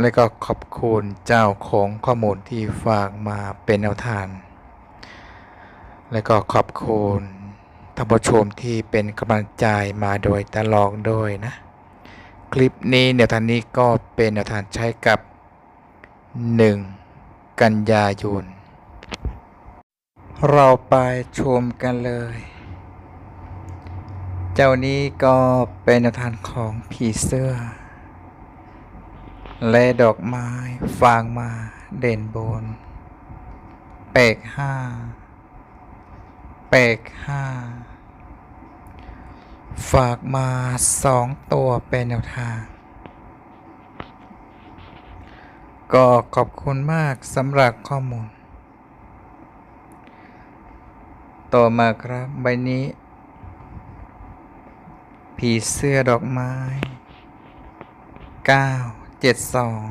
และก็ขอบคุณเจ้าของข้อมูลที่ฝากมาเป็นแนวทาง และก็ขอบคุณท่านผู้ชมที่เป็นกำลังใจมาโดยตลอดด้วยนะ คลิปนี้แนวทางนี้ก็เป็นแนวทางใช้กับ 1 กันยายน เราไปชมกันเลย เจ้านี้ก็เป็นแนวทางของผีเสื้อ และดอกไม้ฟางมาเด่นบนเปกห้าเปกห้า ฝากมาสองตัวเป็นแนวทาง ก็ขอบคุณมากสำหรับข้อมูล ต่อมาครับใบนี้ ผีเสื้อดอกไม้เก้า เจ็ดสอง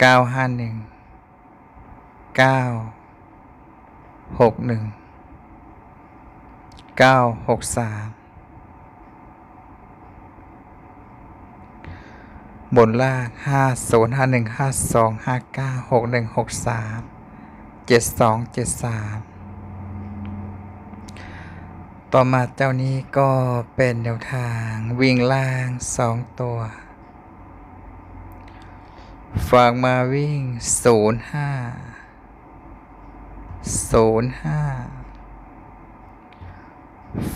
เก้าห้าหนึ่งเก้าหกหนึ่งเก้าหกสามบนล่างห้าศูนย์ห้าหนึ่งห้าสองห้าเก้าหกหนึ่งหกสามเจ็ดสองเจ็ดสามต่อมาเจ้านี้ก็เป็นแนวทางวิ่งล่างสองตัว ฝากมาวิ่งศูนย์ห้าศูนย์ห้า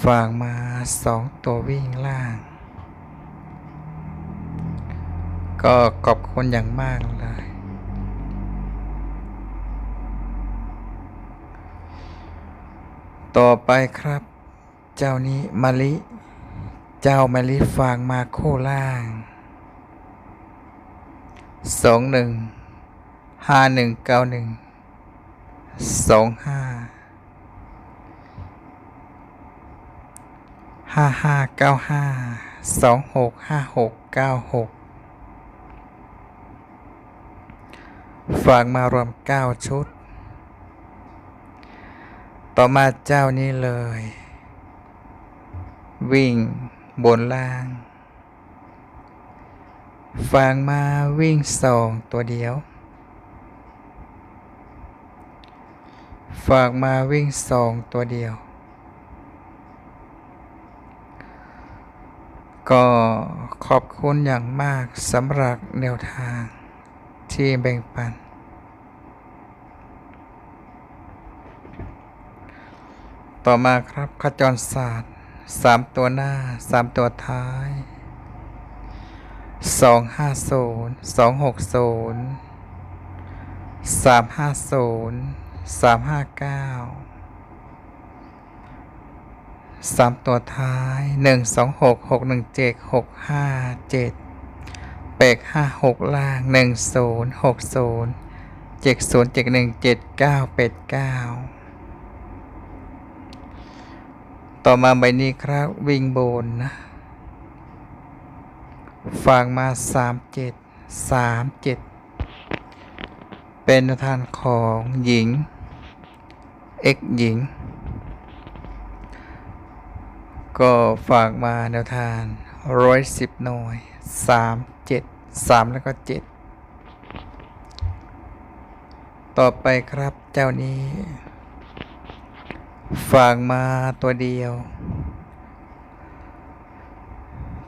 ฝากมาสองตัววิ่งล่าง ก็ขอบคุณอย่างมากเลย ต่อไปครับ เจ้านี้มะลิ เจ้ามะลิฝากมาโค่ล่าง สองหนึ่งห้าหนึ่งเก้าหนึ่งสองห้าห้าห้าเก้าห้าสองหกห้าหกเก้าหกฝากมารวมเก้าชุด ต่อมาเจ้านี้เลย วิ่งบนล่าง ฝางมาวิ่งสองตัวเดียวฝากมาวิ่งสองตัวเดียว ก็ขอบคุณอย่างมากสำหรับแนวทางที่แบ่งปัน ต่อมาครับขจรศาสตร์สามตัวหน้าสามตัวท้าย สองห้าศูนย์สองหกศูนย์สามห้าศูนย์สามห้าเก้าสามตัวท้ายหนึ่งสองหกหกหนึ่งเจ็ดหกห้าเจ็ดเปกห้าหกล่างหนึ่งศูนย์หกศูนย์เจ็ดศูนย์เจ็ดหนึ่งเจ็ดเก้าเป็ดเก้าต่อมาใบนี้ครับวิ่งโบนนะ ฝากมาสามเจ็ดสามเจ็ดเป็นทานของหญิงเอกหญิง ก็ฝากมาแนวทานร้อยสิบหน่วยสามเจ็ดสามแล้วก็เจ็ดต่อไปครับเจ้านี้ ฝากมาตัวเดียว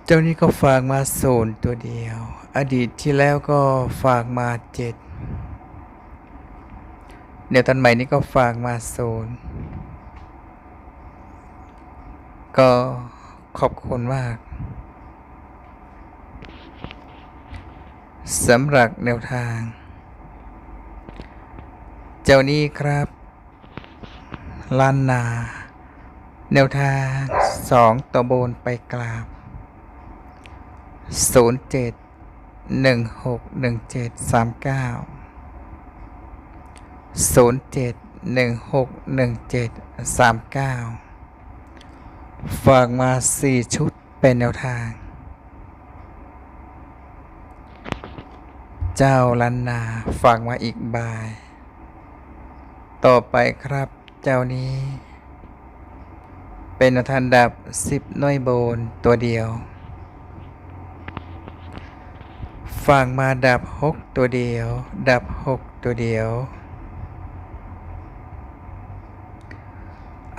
เจ้านี้ก็ฝากมาศูนย์ตัวเดียว อดีตที่แล้วก็ฝากมาเจ็ดเดี๋ยวตอนใหม่นี้ก็ฝากมาศูนย์ก็ขอบคุณมากสำหรับแนวทาง เจ้านี้ครับล้านนา แนวทางสองตัวบนไปกราบ ศูนย์เจ็ดหนึ่งหกหนึ่งเจ็ดสามเก้าศูนย์เจ็ดหนึ่งหกหนึ่งเจ็ดสามเก้าฝากมาสี่ชุดเป็นแนวทาง เจ้าลันนาฝากมาอีกบาย ต่อไปครับเจ้านี้ เป็นแนวทางดับสิบน้อยโบนตัวเดียว ฟังมาดับหกตัวเดียว ดับหกตัวเดียว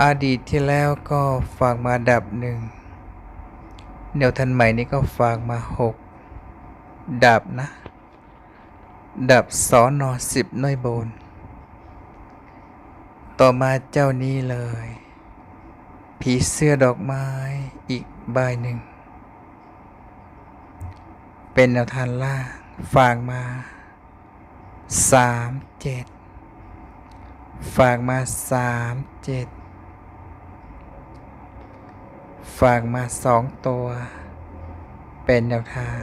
อดีตที่แล้วก็ฝากมาดับหนึ่งแนวทันใหม่นี้ก็ฝากมาหกดับนะ ดับสอนอสิบน้อยโบน ต่อมาเจ้านี้เลย ผีเสื้อดอกไม้อีกใบหนึ่ง เป็นแนวทางล่างฝากมาสามเจ็ดฝากมาสามเจ็ดฝากมาสองตัว เป็นแนวทาง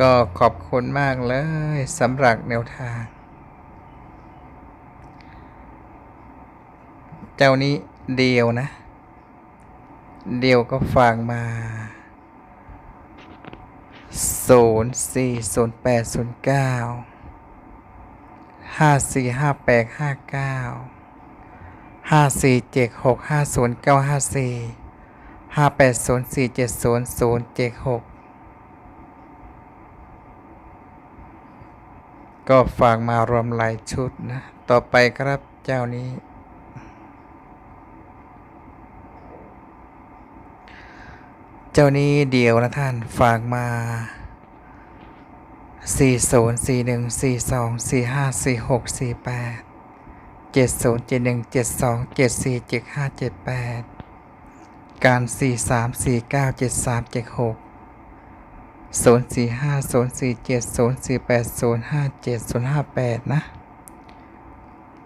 ก็ขอบคุณมากเลยสำหรับแนวทาง เจ้านี้เดียวนะ เดียวก็ฝากมา ศูนย์สี่ศูนย์แปดศูนย์เก้าห้าสี่ห้าแปดห้าเก้าห้าสี่เจ็ดหกห้าศูนย์เก้าห้าสี่ห้าแปดศูนย์สี่เจ็ดศูนย์ศูนย์เจ็ดหกก็ฝากมารวมหลายชุดนะ ต่อไปครับเจ้านี้ เจ้านี้เดียวนะท่านฝากมา สี่ศูนย์สี่หนึ่งสี่สองสี่ห้าสี่หกสี่แปดเจ็ดศูนย์เจ็ดหนึ่งเจ็ดสองเจ็ดสี่เจ็ดห้าเจ็ดแปดการสี่สามสี่เก้าเจ็ดสามเจ็ดหกศูนย์สี่ห้าศูนย์สี่เจ็ดศูนย์สี่แปดศูนย์ห้าเจ็ดศูนย์ห้าแปดนะ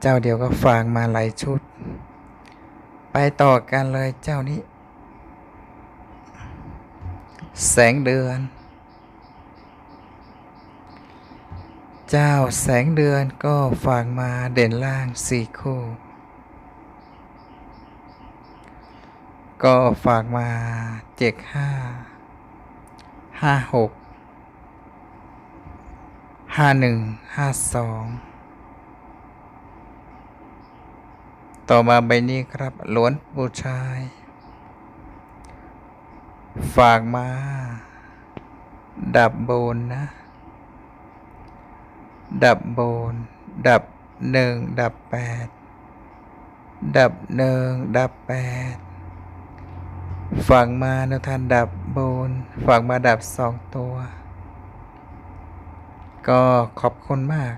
เจ้าเดียวก็ฝากมาหลายชุด ไปต่อกันเลยเจ้านี้ แสงเดือน เจ้าแสงเดือนก็ฝากมาเด่นล่างสี่คู่ ก็ฝากมาเจ็ดห้าห้าหกห้าหนึ่งห้าสองต่อมาใบนี้ครับล้วนบูชาย ฝากมา ดับโบนนะ ดับโบนดับหนึ่งดับแปดดับหนึ่งดับแปดฝากมาแนวทานดับโบนฝากมาดับสองตัว ก็ขอบคุณมาก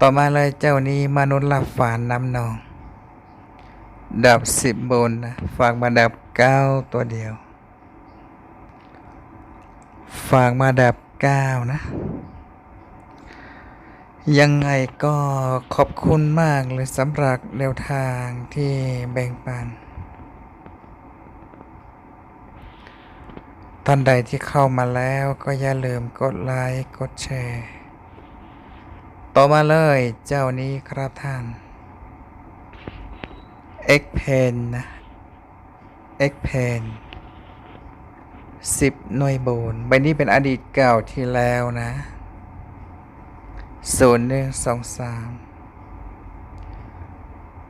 ต่อมาเลยเจ้านี้มนุษย์หลับฝานน้ำนอง ดับสิบบนนะฝากมาดับเก้าตัวเดียวฝากมาดับ เก้านะ ยังไงก็ขอบคุณมากเลยสำหรับแนวทางที่แบ่งปัน ท่านใดที่เข้ามาแล้วก็อย่าลืมกดไลค์ กดแชร์ ต่อมาเลยเจ้านี้ครับท่าน X Pen นะ X Pen สิบหน่วยโบนใบนี้เป็นอดีตเก่าที่แล้วนะศูนย์หนึ่งสองสาม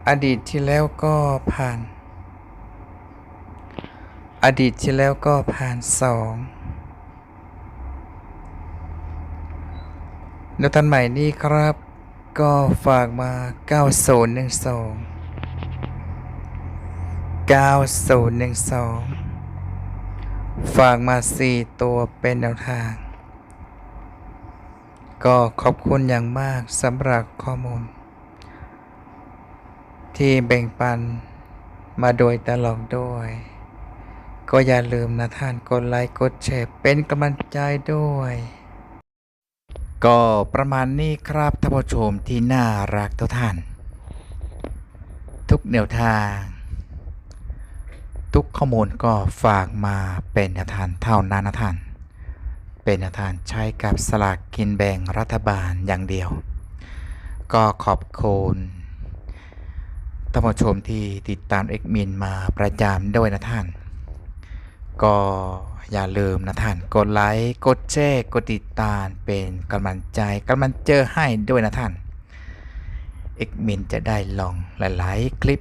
อดีตที่แล้วก็ผ่าน อดีตที่แล้วก็ผ่านสองแล้วท่านใหม่นี้ครับ ก็ฝากมา 9012 9012 ฝากมา 4 ตัวเป็นแนวทาง ก็ขอบคุณอย่างมากสำหรับข้อมูล ที่แบ่งปันมาโดยตลอดด้วย ก็อย่าลืมนะท่านกดไลค์ กดแชร์เป็นกำลังใจด้วย ก็ประมาณนี้ครับท่านผู้ชมที่น่ารักทุกท่าน ทุกแนวทาง ทุกข้อมูลก็ฝากมาเป็นแนวทางเท่านั้นนะท่าน เป็นแนวทางใช้กับสลากกินแบ่งรัฐบาลอย่างเดียว ก็ขอบคุณท่านผู้ชมที่ติดตามเอกมินมาประจำด้วยนะท่าน ก็อย่าลืมนะท่าน กดไลค์ กดแชร์ กดติดตามเป็นกำลังใจกำลังเจอให้ด้วยนะท่านเอกมินจะได้ลองหลาย ๆ คลิป